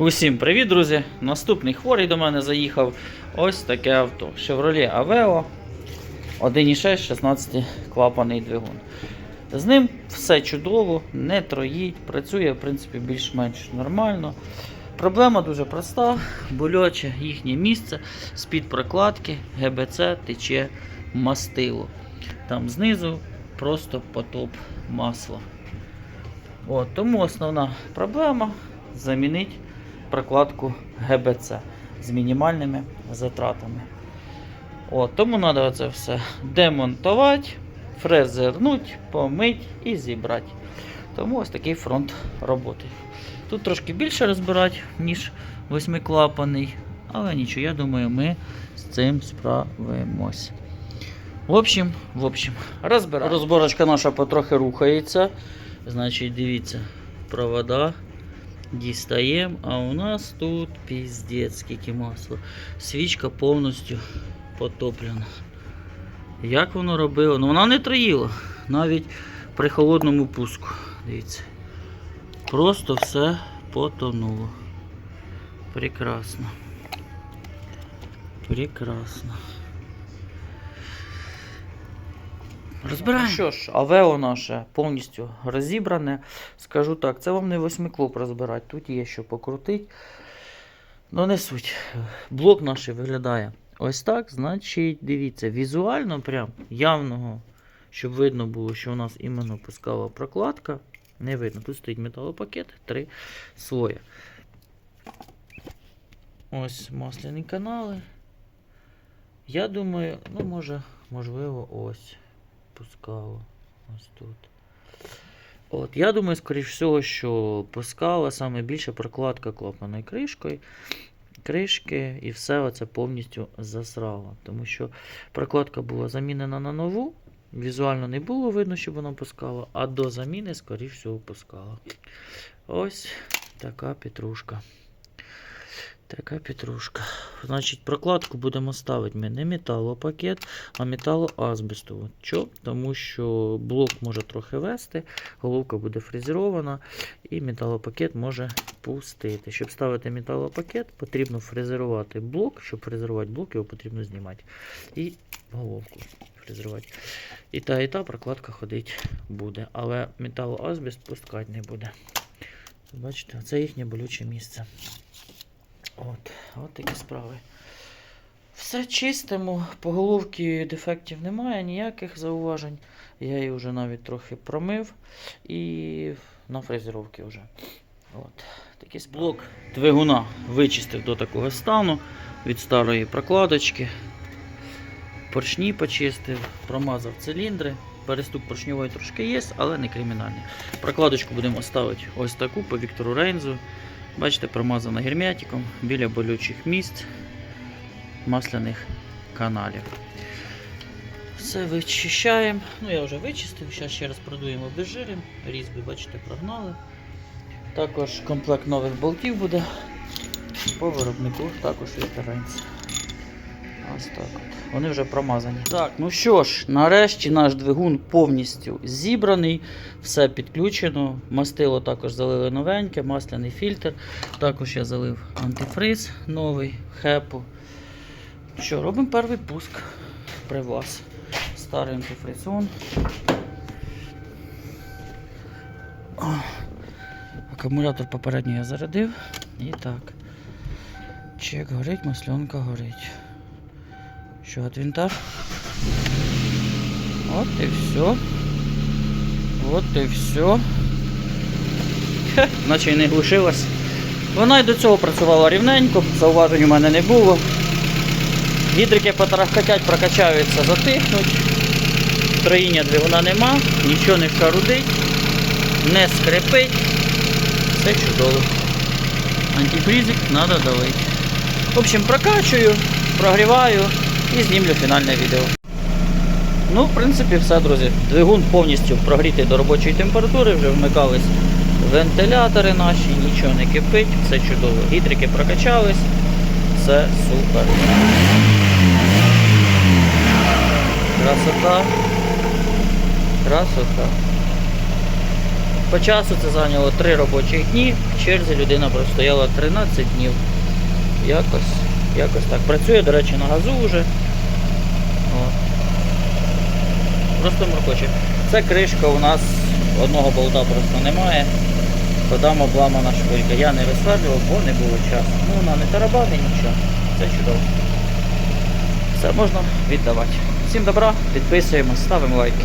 Усім привіт, друзі! Наступний хворий до мене заїхав ось таке авто. Chevrolet Aveo 1.6 16 клапаний двигун. З ним все чудово, не троїть, працює в принципі більш-менш нормально. Проблема дуже проста, болюче їхнє місце з-під прокладки ГБЦ тече мастило. Там знизу просто потоп масла. От, тому основна проблема замінити прокладку ГБЦ з мінімальними затратами. От, тому треба це все демонтувати, фрезернути, помити і зібрати. Тому ось такий фронт роботи. Тут трошки більше розбирати, ніж восьмиклапаний, але нічого, я думаю, ми з цим справимось. В общем, в общем, розбираємо. Розборочка наша потрохи рухається. Значить, дивіться, провода дістаємо, а у нас тут піздець, скільки масла. Свічка повністю потоплена. Як воно робило? Ну вона не троїла, навіть при холодному пуску. Дивіться. Просто все потонуло. Прекрасно. Прекрасно. Розбираємо. Ну Що ж, Авео наше повністю розібране. Скажу так, це вам не восьмиклоп розбирати. Тут є що покрутити. Ну, не суть. Блок наш виглядає ось так. Значить, дивіться, візуально прям явного, щоб видно було, що у нас іменно пускала прокладка. Не видно. Тут стоїть металопакет, три слої. Ось масляні канали. Я думаю, ну може, можливо, ось пускало. Ось тут. От, я думаю, скоріш всього, що пускала саме більше прокладка клапаною кришкою. Кришки і все оце повністю засрало. Тому що прокладка була замінена на нову. Візуально не було видно, що вона пускала, а до заміни, скоріш всього, пускала. Ось така петрушка. Така петрушка. Значить, прокладку будемо ставити ми не металопакет, а металоазбестову. Чо? Тому що блок може трохи вести, головка буде фрезерована, і металопакет може пустити. Щоб ставити металопакет, потрібно фрезерувати блок. Щоб фрезерувати блок, його потрібно знімати. І головку фрезерувати. І та, і та прокладка ходить буде. Але металоазбест пускати не буде. Бачите, це їхнє болюче місце. От, от такі справи. Все чистимо, по головці дефектів немає, ніяких зауважень. Я її вже навіть трохи промив і на фрезеровці вже. От, такий блок двигуна вичистив до такого стану від старої прокладочки. Поршні почистив, промазав циліндри. Перестук поршньової трошки є, але не кримінальний. Прокладочку будемо ставити ось таку по Віктору Рейнзу. Бачите, промазана герметиком біля болючих місць масляних каналів. Все вичищаємо. Ну, я вже вичистив, зараз ще раз продуємо обезжирим. Різьби, бачите, прогнали. Також комплект нових болтів буде. По виробнику також Рейнс. Ось так. Вони вже промазані. Так, ну що ж, нарешті наш двигун повністю зібраний, все підключено. Мастило також залили новеньке, масляний фільтр. Також я залив антифриз новий, хепу. Що, робимо перший пуск при вас. Старий антифриз он. О, Акумулятор попередньо я зарядив. І так. Чек горить, масленка горить. Що от винта? От і все. От і все. Хе, наче й не глушилась. Вона й до цього працювала рівненько, зауважень у мене не було. Гідрики потрахкотять, прокачаються, затихнуть. Троїння двигуна нема, нічого не шарудить, не скрипить. Все чудово. Антифризик треба давити. В общем, прокачую, прогріваю і знімлю фінальне відео. Ну, в принципі, все, друзі. Двигун повністю прогрітий до робочої температури, вже вмикались вентилятори наші, нічого не кипить, все чудово. Гідрики прокачались, все супер. Красота. Красота. По часу це зайняло 3 робочих дні. В черзі людина простояла 13 днів. Якось, якось так. Працює, до речі, на газу вже. Просто моркоче. Це кришка у нас одного болта просто немає. Подам обламана шпилька. Я не висаджував, бо не було часу. Ну вона не тарабанить нічого. Це чудово. Все можна віддавати. Всім добра, підписуємо, ставимо лайки.